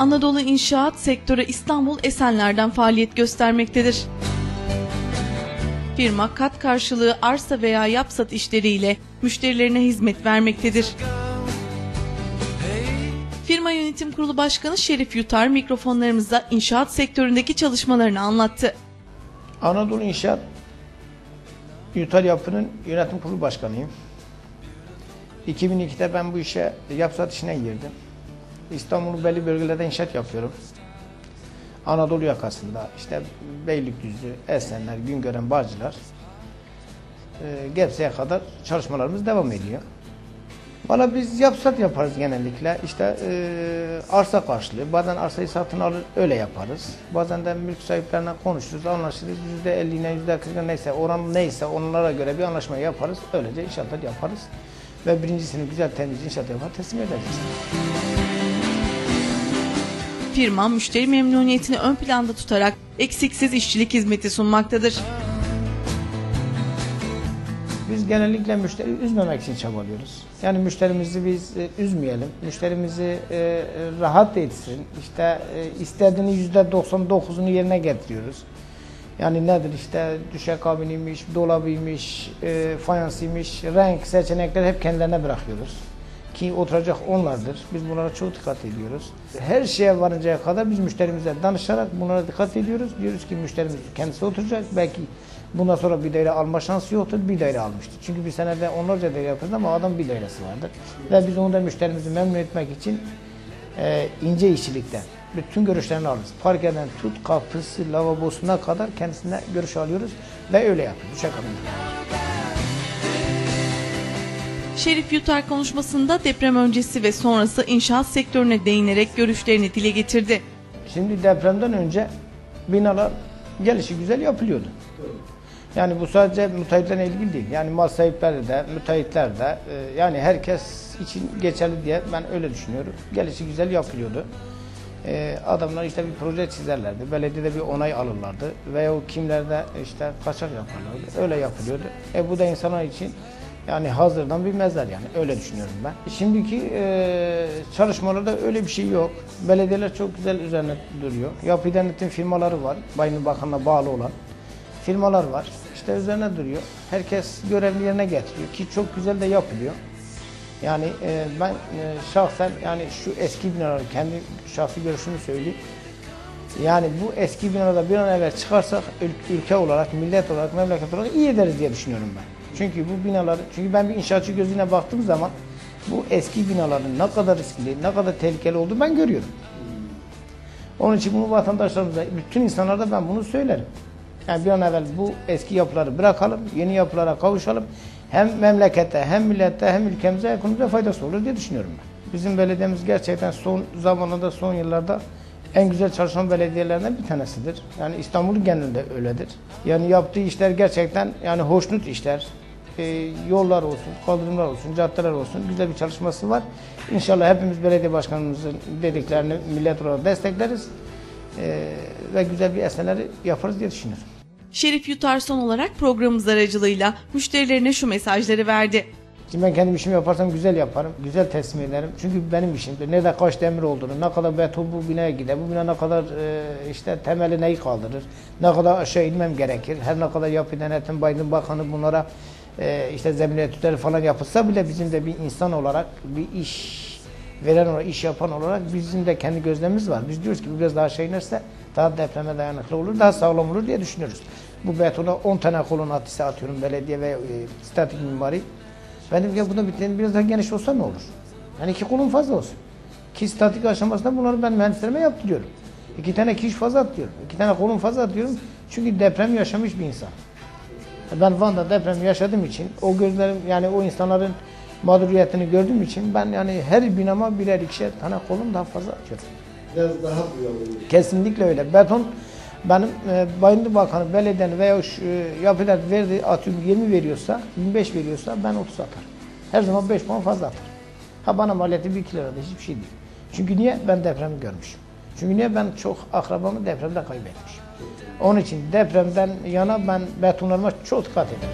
Anadolu İnşaat sektörü İstanbul Esenler'den faaliyet göstermektedir. Firma kat karşılığı arsa veya yapsat işleriyle müşterilerine hizmet vermektedir. Firma Yönetim Kurulu Başkanı Şerif Yutar mikrofonlarımıza inşaat sektöründeki çalışmalarını anlattı. Anadolu İnşaat Yutar Yapı'nın yönetim kurulu başkanıyım. 2002'de ben bu işe yapsat işine girdim. İstanbul'un belli bölgelerde inşaat yapıyorum. Anadolu yakasında işte Beylikdüzü, Esenler, Güngören, Bağcılar, e, Gebze'ye kadar çalışmalarımız devam ediyor. Valla biz yapsat yaparız genellikle. İşte e, arsa karşılığı. Bazen arsayı satın alır öyle yaparız. Bazen de mülk sahiplerine konuşuruz, anlaşırız. Yüzde elliğine, yüzde kırkına neyse oran neyse onlara göre bir anlaşma yaparız. Öylece inşaatlar yaparız. Ve birincisini güzel temiz inşaat yapar teslim ederiz. Firma müşteri memnuniyetini ön planda tutarak eksiksiz işçilik hizmeti sunmaktadır. Biz genellikle müşteri üzmemek için çabalıyoruz. Yani müşterimizi biz e, üzmeyelim. Müşterimizi e, e, rahat etsin. İşte e, istediğini yüzde 99'unu yerine getiriyoruz. Yani nedir işte düşe kabiniymiş, dolabıymış, e, fayansıymış, renk seçenekleri hep kendilerine bırakıyoruz. Ki oturacak onlardır. Biz bunlara çok dikkat ediyoruz. Her şeye varıncaya kadar biz müşterimize danışarak bunlara dikkat ediyoruz. Diyoruz ki müşterimiz kendisi oturacak. Belki bundan sonra bir daire alma şansı yoktur. Bir daire almıştır. Çünkü bir senede onlarca daire yapıyoruz ama adam bir dairesi vardır. Ve biz onu da müşterimizi memnun etmek için e, ince işçilikten bütün görüşlerini alırız. Parkeden tut kapısı, lavabosuna kadar kendisine görüş alıyoruz ve öyle yapıyoruz. Düşe kabininde. Şerif Yutar konuşmasında deprem öncesi ve sonrası inşaat sektörüne değinerek görüşlerini dile getirdi. Şimdi depremden önce binalar gelişi güzel yapılıyordu. Yani bu sadece müteahhitlerle ilgili değil. Yani mal sahipleri de, müteahhitler de e, yani herkes için geçerli diye ben öyle düşünüyorum. Gelişi güzel yapılıyordu. E, adamlar işte bir proje çizerlerdi. Belediyede bir onay alırlardı. Veya o kimlerde işte kaçak yaparlardı. Öyle yapılıyordu. E bu da insanlar için yani hazırdan bir mezar yani öyle düşünüyorum ben. Şimdiki e, çalışmalarda öyle bir şey yok. Belediyeler çok güzel üzerine duruyor. Yapı denetim firmaları var. Bayın Bakanı'na bağlı olan firmalar var. İşte üzerine duruyor. Herkes görevli yerine getiriyor ki çok güzel de yapılıyor. Yani e, ben e, şahsen yani şu eski binaları kendi şahsi görüşümü söyleyeyim. Yani bu eski binada bir an evvel çıkarsak ül- ülke olarak, millet olarak, memleket olarak iyi ederiz diye düşünüyorum ben. Çünkü bu binalar, çünkü ben bir inşaatçı gözüne baktığım zaman bu eski binaların ne kadar riskli, ne kadar tehlikeli olduğunu ben görüyorum. Onun için bunu vatandaşlarımıza, bütün insanlara ben bunu söylerim. Yani bir an evvel bu eski yapıları bırakalım, yeni yapılara kavuşalım. Hem memlekete, hem millete, hem ülkemize, ekonomize faydası olur diye düşünüyorum ben. Bizim belediyemiz gerçekten son zamanında, son yıllarda en güzel çalışan belediyelerinden bir tanesidir. Yani İstanbul'un genelinde öyledir. Yani yaptığı işler gerçekten yani hoşnut işler. Ee, yollar olsun, kaldırımlar olsun, caddeler olsun güzel bir çalışması var. İnşallah hepimiz belediye başkanımızın dediklerini millet olarak destekleriz. Ee, ve güzel bir eserleri yaparız diye düşünüyorum. Şerif Yutar son olarak programımız aracılığıyla müşterilerine şu mesajları verdi. Şimdi ben kendim işimi yaparsam güzel yaparım, güzel teslim ederim. Çünkü benim işimdir. Nerede kaç demir olduğunu, ne kadar beton bu binaya gider, bu bina ne kadar e, işte temeli neyi kaldırır, ne kadar aşağı inmem gerekir. Her ne kadar yapı denetim, Biden Bakanı bunlara e, işte zemin etütleri falan yapılsa bile bizim de bir insan olarak, bir iş veren olarak, iş yapan olarak bizim de kendi gözlemimiz var. Biz diyoruz ki bu biraz daha şey inerse daha depreme dayanıklı olur, daha sağlam olur diye düşünüyoruz. Bu betona 10 tane kolon atise atıyorum belediye ve e, statik mimari. Ben dedim ki bunda bir, biraz daha geniş olsa ne olur? Yani iki kolon fazla olsun. Ki statik aşamasında bunları ben mühendislerime yaptırıyorum. İki tane kiş fazla atıyorum. iki tane kolon fazla atıyorum. Çünkü deprem yaşamış bir insan. Ben Van'da deprem yaşadığım için o gözlerim yani o insanların mağduriyetini gördüğüm için ben yani her binama birer ikişer tane kolum daha fazla atıyorum. Biraz daha duyalım. Kesinlikle öyle. Beton benim e, Bayındır Bakanı belediyenin veya şu, e, yapılar verdi atıyorum 20 veriyorsa 25 veriyorsa ben 30 atarım. Her zaman 5 puan fazla atarım. Ha bana maliyeti 1 lira da hiçbir şey değil. Çünkü niye? Ben depremi görmüşüm. Çünkü niye? Ben çok akrabamı depremde kaybetmişim. Onun için depremden yana ben betonlarıma çok dikkat ederim.